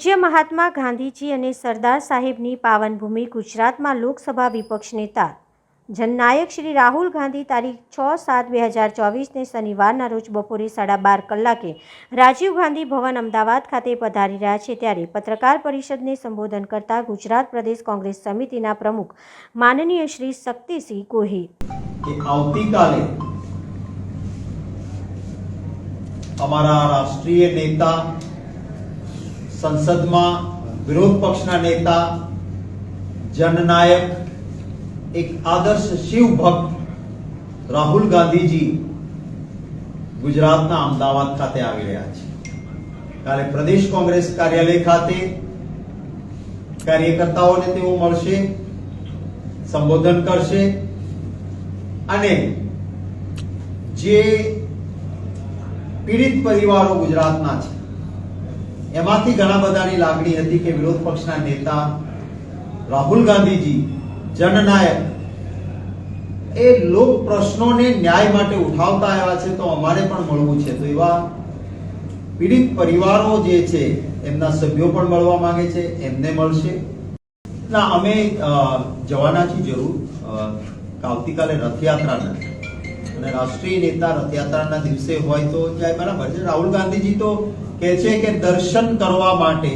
પૂજ્ય મહાત્મા ગાંધીજી અને સરદાર સાહેબની પાવનભૂમિ ગુજરાતમાં લોકસભા વિપક્ષ નેતા. જનનાયક શ્રી રાહુલ ગાંધી તારીખ છ સાત બે હજાર ચોવીસને શનિવારના રોજ બપોરે સાડા બાર કલાકે રાજીવ ગાંધી ભવન અમદાવાદ ખાતે પધારી રહ્યા છે ત્યારે પત્રકાર પરિષદને સંબોધન કરતા ગુજરાત પ્રદેશ કોંગ્રેસ સમિતિના પ્રમુખ માનનીય શ્રી શક્તિસિંહ ગોહિલ. આવતીકાલે અમારા રાષ્ટ્રીય નેતા સંસદમાં વિરોધ પક્ષના નેતા, જનનાયક, એક આદર્શ શિવ ભક્ત રાહુલ ગાંધીજી ગુજરાતના અમદાવાદ ખાતે આવી રહ્યા છે. કાલે પ્રદેશ કોંગ્રેસ કાર્યાલય ખાતે કાર્યકર્તાઓને તેઓ મળશે, સંબોધન કરશે અને જે પીડિત પરિવારો ગુજરાતના છે એમાંથી ઘણા બધાની લાગણી હતી કે વિરોધ પક્ષના નેતા રાહુલ ગાંધીજી, જનનાયક, એ લોક પ્રશ્નોને ન્યાય માટે ઉઠાવતા આવ્યા છે તો અમારે પણ મળવું છે. તો એવા પીડિત પરિવારો જે છે, એમના સભ્યો પણ મળવા માંગે છે, એમને મળશે. ના, અમે જવાના છીએ જરૂર. આવતીકાલે રથયાત્રા નથી અને રાષ્ટ્રીય નેતા રથયાત્રાના દિવસે હોય તો જાય, બરાબર છે? રાહુલ ગાંધીજી તો કહે છે કે દર્શન કરવા માટે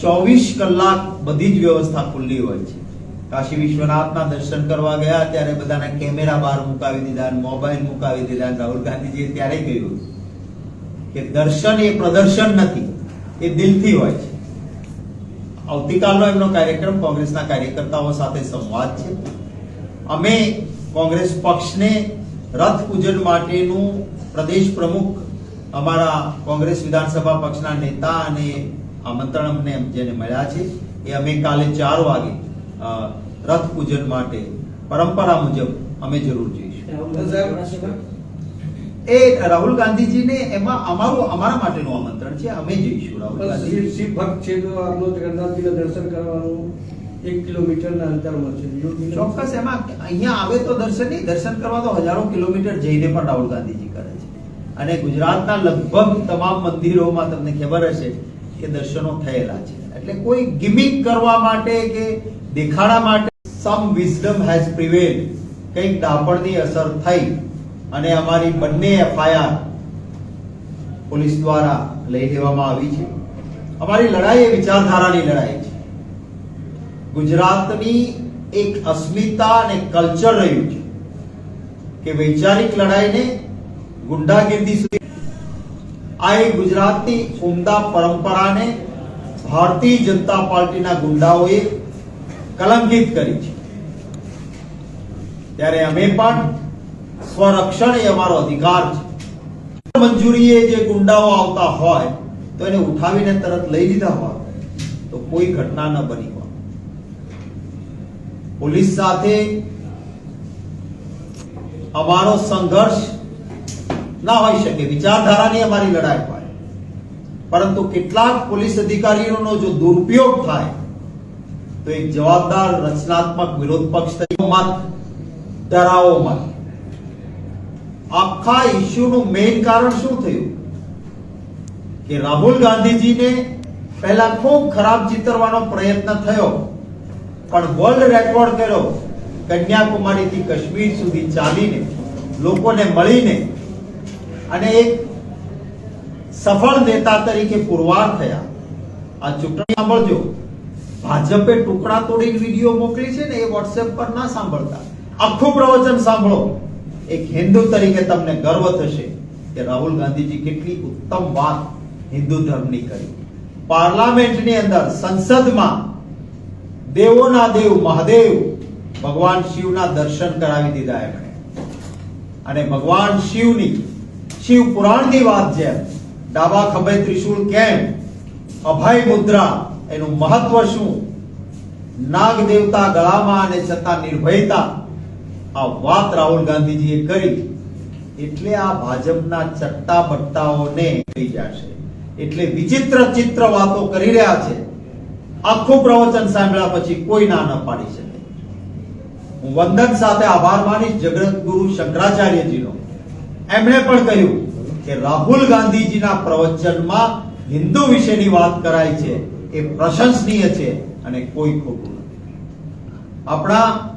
ચોવીસ કલાક બધી જ વ્યવસ્થા ખુલ્લી હોય છે. કાશી વિશ્વનાથના દર્શન કરવા ગયા, ત્યારે બધાના કેમેરા બહાર મુકાવી દીધા, મોબાઈલ મુકાવી દીધા. રાહુલ ગાંધીજી ત્યારે કહ્યું કે દર્શન એ પ્રદર્શન નથી, એ દિલથી હોય છે. આવતીકાલનો એમનો કાર્યક્રમ કોંગ્રેસના કાર્યકર્તાઓ સાથે સંવાદ છે. અમે કોંગ્રેસ પક્ષને રથ પૂજન માટેનું પ્રદેશ પ્રમુખ અમારા કોંગ્રેસ વિધાનસભા પક્ષના નેતા અને આમંત્રણ અમને જેને મળ્યા છે એ અમે કાલે ચાર વાગે રથ પૂજન માટે પરંપરા મુજબ અમે જરૂર જઈશું. એ રાહુલ ગાંધીજીને એમાં અમારું અમારા માટેનું આમંત્રણ છે અમે જઈશું રાહુલ ગાંધી શિવ શિવ ભક્ત છે તો આપનો જગન્નાથજીના દર્શન કરવાનું. એક કિલોમીટરના અંતરમાં છે. ચોક્કસ, એમાં અહીંયા આવે તો દર્શન નહીં, દર્શન કરવા તો હજારો કિલોમીટર જઈને પણ રાહુલ ગાંધીજી કરે છે. અને ગુજરાતના લગભગ તમામ મંદિરોમાં તમને ખબર હશે કે દર્શનો થયેલા છે. એટલે કોઈ ગિમિક કરવા માટે કે દેખાડા માટે સમ વિઝડમ હેઝ પ્રિવેલ કંઈક દાપણની અસર થઈ અને અમારી બંને એફઆઈઆર પોલીસ દ્વારા લઈ લેવામાં આવી છે. અમારી લડાઈ એ વિચારધારાની લડાઈ ગુજરાતની એક અસ્મિતા અને કલ્ચર રહ્યું છે કે વૈચારિક લડાઈને ગુંડાગીરી સુધી આ એ ગુજરાતની ઉમદા પરંપરાને ભારતીય જનતા પાર્ટીના ગુંડાઓએ કલંકિત કરી છે. ત્યારે અમે પણ સ્વરક્ષણ એ અમારો અધિકાર છે. મંજૂરીએ જે ગુંડાઓ આવતા હોય તો એને ઉઠાવીને તરત લઈ લીધા હોય. તો કોઈ ઘટના ન બની પોલીસ સાથે અમારો સંઘર્ષ ના હોઈ શકે. વિચારધારાની અમારી લડાઈ હોય. પરંતુ કેટલાક પોલીસ અધિકારીઓનો જો દુરુપયોગ થાય, તો એક જવાબદાર રચનાત્મક વિરોધ પક્ષ તરીકે મત ડરાવો મત. આખા ઇસ્યુનું મેઇન કારણ શું થયું? કે રાહુલ ગાંધીજીને પહેલા ખૂબ ખરાબ ચિતરવાનો પ્રયત્ન થયો. પણ વર્લ્ડ રેકોર્ડ કર્યો. કન્યાકુમારીથી કાશ્મીર સુધી ચાલીને, લોકોને મળીને અને એક સફળ નેતા તરીકે પુરવાર થયા. આ ચૂંટણી સાંભળજો. ભાજપે ટુકડા તોડીને વીડિયો મોકલી છે ને, એ વોટ્સએપ પર ના સાંભળતા. આખું પ્રવચન સાંભળો. એક હિન્દુ તરીકે તમને ગર્વ થશે કે રાહુલ ગાંધીજી કેટલી ઉત્તમ વાત હિન્દુ ધર્મની કરી. પાર્લામેન્ટની અંદર સંસદમાં દેવોના દેવ, મહાદેવ, ભગવાન શિવના દર્શન કરાવી દીધા એમણે. અને ભગવાન શિવની, શિવ પુરાણની વાત છે ડાબા ખભે ત્રિશૂળ કેમ, અભય મુદ્રા, એનું મહત્વ શું નાગ દેવતા ગળામાં અને છતાં નિર્ભયતા, આ વાત રાહુલ ગાંધીજીએ કરી. એટલે આ ભાજપના ચટ્ટા બટ્ટાઓને થઈ જશે. એટલે વિચિત્ર ચિત્ર વાતો કરી રહ્યા છે. આખું પ્રવચન સાંભળ્યા પછી કોઈ ના ન પાડી શકે. હું વંદન સાથે આભાર માનીશ જગત ગુરુ શંકરાચાર્યજીનો. એમણે પણ કહ્યું કે રાહુલ ગાંધીજીના પ્રવચનમાં હિન્દુ વિશેની વાત કરાય છે, એ પ્રશંસનીય છે અને કોઈ ખોટું નથી. આપણા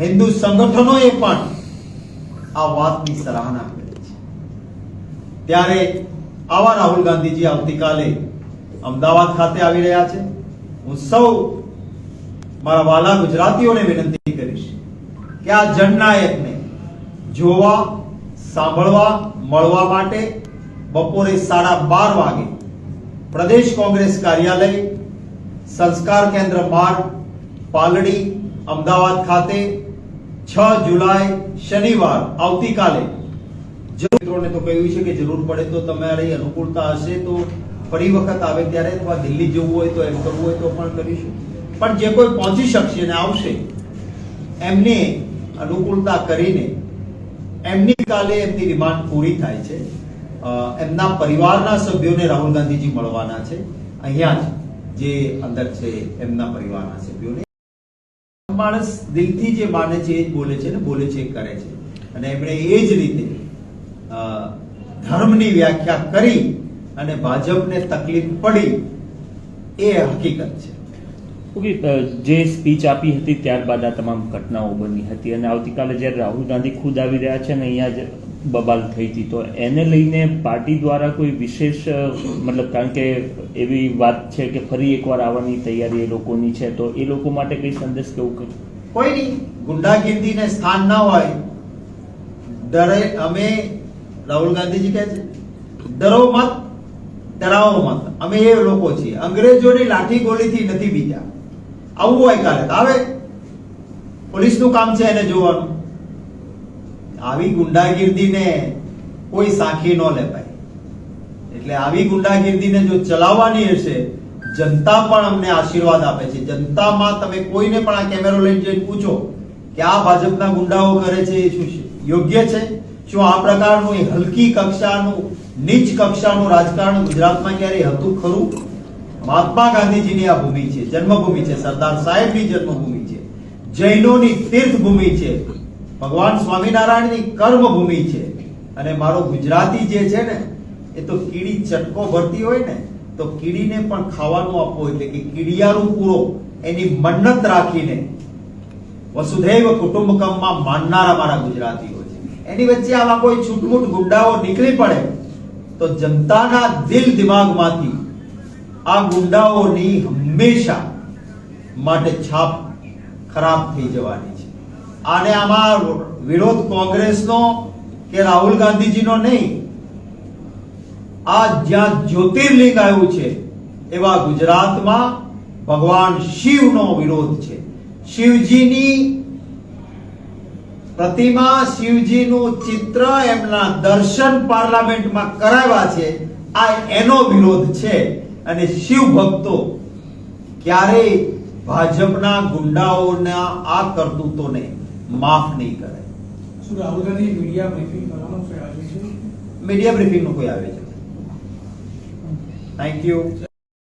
હિન્દુ સંગઠનોએ પણ આ વાતની સરાહના કરી છે. ત્યારે આવા રાહુલ ગાંધીજી આવતીકાલે અમદાવાદ ખાતે આવી રહ્યા છે. હું સૌ મારા વાલા ગુજરાતીઓને વિનંતી કરીશ કે આ જનનાયકને જોવા, સાંભળવા, મળવા માટે બપોરે સાડા બાર વાગે પ્રદેશ કોંગ્રેસ કાર્યાલય, સંસ્કાર કેન્દ્ર માર્ગ, પાલડી, અમદાવાદ ખાતે છ જુલાઈ શનિવાર આવતીકાલે. મિત્રોને તો કહ્યું છે કે જરૂર પડે તો તમારી અનુકૂળતા હશે, તો ફરી વખત આવે ત્યારે અથવા દિલ્હી જવું હોય તો એમ કરવું હોય તો પણ કરીશું. પણ જે કોઈ પહોંચી શકશે ને આવશે, એમને અનુકૂળતા કરીને એમની કાલે એમની રિમાન્ડ પૂરી થાય છે. એમના પરિવારના સભ્યોને રાહુલ ગાંધીજી મળવાના છે. અહીંયા જ જે અંદર છે એમના પરિવારના સભ્યોને. માણસ દિલથી જે માને છે એ જ બોલે છે ને બોલે છે એ કરે છે. અને એમણે એ જ રીતે ધર્મની વ્યાખ્યા કરી અને ભાજપને તકલીફ પડી એ હકીકત છે. જે સ્પીચ આપી હતી ત્યારબાદ આ તમામ ઘટનાઓ બની હતી અને આવતીકાલે જ્યારે રાહુલ ગાંધી ખુદ આવી રહ્યા છે ને અહીંયા જ બબાલ થઈ હતી તો એને લઈને પાર્ટી દ્વારા કોઈ વિશેષ મતલબ કારણ કે એવી વાત છે કે ફરી એકવાર આવવાની તૈયારી એ લોકોની છે તો એ લોકો માટે કઈ સંદેશ કેવું કંઈ? કોઈ નહીં. ગુંડાગીર્દીને સ્થાન ના હોય ડરે અમે રાહુલ ગાંધીજી કહે છે ડરો મત. ડરાવો મત અમે એ લોકો છીએ. અંગ્રેજોની લાઠી ગોળીથી નથી બીજા આવું હોય કાલે. આવે. પોલીસનું કામ છે એને જોવાનું. આવી ગુંડાગીર્દીને કોઈ સાખી ન લેવાય. એટલે આવી ગુંડાગીર્દીને જો ચલાવવાની હશે, જનતા પણ અમને આશીર્વાદ આપે છે. જનતામાં તમે કોઈને પણ આ કેમેરો લઈને જઈને પૂછો કે આ ભાજપના ગુંડાઓ કરે છે એ શું છે? યોગ્ય છે? શું આ પ્રકારનું હલકી કક્ષાનું, નીચ કક્ષાનું રાજકારણ ગુજરાતમાં ક્યારે હતું ખરું? મહાત્મા ગાંધીજીની આ ભૂમિ છે, જન્મભૂમિ છે, સરદાર સાહેબની જન્મભૂમિ છે, જૈનોની તીર્થભૂમિ છે, ભગવાન સ્વામિનારાયણની કર્મભૂમિ છે. અને મારો ગુજરાતી જે છે ને, એ તો કીડી ચટકો ભરતી હોય ને, તો કીડીને પણ ખાવાનું આપવું એટલે કે કીડિયારું પૂરો, એની મન્નત રાખીને વસુધૈવ કુટુંબકમમાં માનનારા મારા ગુજરાતીઓ. એની વચ્ચે આવા કોઈ છૂટમૂટ ગુંડાઓ નીકળી પડે, તો જનતાના દિલ દિમાગમાંથી આ ગુંડાઓની હંમેશા માટે છાપ ખરાબ થઈ જવાની છે. આને આમાં વિરોધ કોંગ્રેસનો કે રાહુલ ગાંધીજીનો નહીં, આ જ્યાં જ્યોતિર્લિંગ આવ્યું છે, એવા ગુજરાતમાં ભગવાન શિવનો વિરોધ છે. શિવજીની પ્રતિમા શિવજીનું ચિત્ર એમના દર્શન પાર્લામેન્ટમાં કરાવ્યા છે. આ એનો વિરોધ છે. અને શિવ ભક્તો ક્યારેય ભાજપના ગુંડાઓના આ કરતૂતોને માફ નહીં કરે. મીડિયા બ્રીફિંગ મીડિયા બ્રીફિંગનું કોઈ આવે છે? Thank you